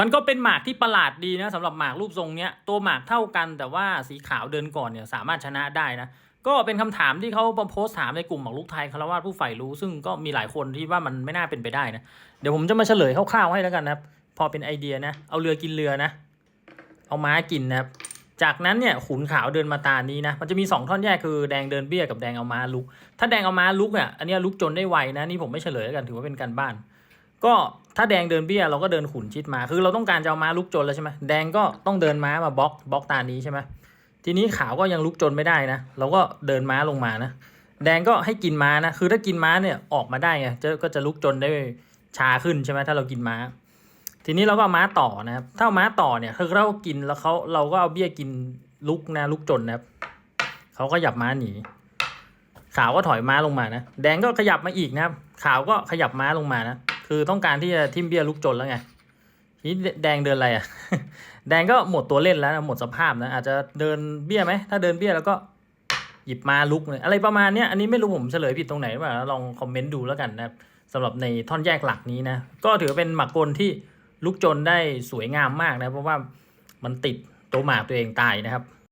มันก็เป็นหมากที่ประหลาดดีนะสำหรับหมากรูปทรงเนี้ยตัวหมากเท่ากันแต่ว่าสีขาวเดินก่อนเนี่ยสามารถชนะได้นะก็เป็นคำถามที่เขาโพสต์ถามในกลุ่มหมากรุกไทยคารวาสผู้ใฝ่รู้ ซึ่งก็มีหลายคนที่ว่ามันไม่น่าเป็นไปได้นะเดี๋ยวผมจะมาเฉลยคร่าวๆให้แล้วกันนะครับพอเป็นไอเดียนะ เอาเรือกินเรือนะ เอาม้ากินนะครับจากนั้นเนี่ยขุนขาวเดินมาตานี้นะ มันจะมีสองท่อนแยกคือแดงเดินเบี้ยกับแดงเอาม้าลุก ถ้าแดงเอาม้าลุกเนี่ยอันนี้ลุกจนได้ไวนะนี่ผมไม่เฉลยแล้วกันถือว่าเป็นการบ้าน ก็ถ้าแดงเดินเบี้ยเราก็เดินขุนชิดมา คือเราต้องการจะเอาม้าลุกจนแล้วใช่ไหมแดงก็ต้องเดินม้ามาบล็อกบล็อกตานี้ใช่ไหมทีนี้ขาวก็ยังลุกจนไม่ได้นะ เราก็เดินม้าลงมานะ แดงก็ให้กินม้านะ คือถ้ากินม้าเนี่ยออกมาได้ไงจะก็จะลุกจนได้ช้าขึ้นใช่ไหมถ้าเรากินม้า ทีนี้เราก็เอาม้าต่อนะครับ ถ้าเอาม้าต่อเนี่ยคือเรากินแล้วเขาเราก็เอาเบี้ยกินลุกนะลุกจนนะครับเขาก็หยับม้าหนีขาวก็ถอยม้าลงมานะ แดงก็ขยับมาอีกนะครับ ขาวก็ขยับม้าลงมานะ คือต้องการที่จะทิมเบี้ยลุกจนแล้วไงทีนี้แดงเดินอะไรอะ แดงก็หมดตัวเล่นแล้วหมดสภาพนะอาจจะเดินเบี้ยไหมถ้าเดินเบี้ยแล้วก็หยิบมาลุกเลยอะไรประมาณเนี้ยอันนี้ไม่รู้ผมเฉลยผิดตรงไหนหรือเปล่าลองคอมเมนต์ดูแล้วกันนะครับสำหรับในท่อนแยกหลักนี้นะก็ถือเป็นหมากกลที่ลุกจนได้สวยงามมากนะเพราะว่ามันติดตัวหมากตัวเองตายนะครับ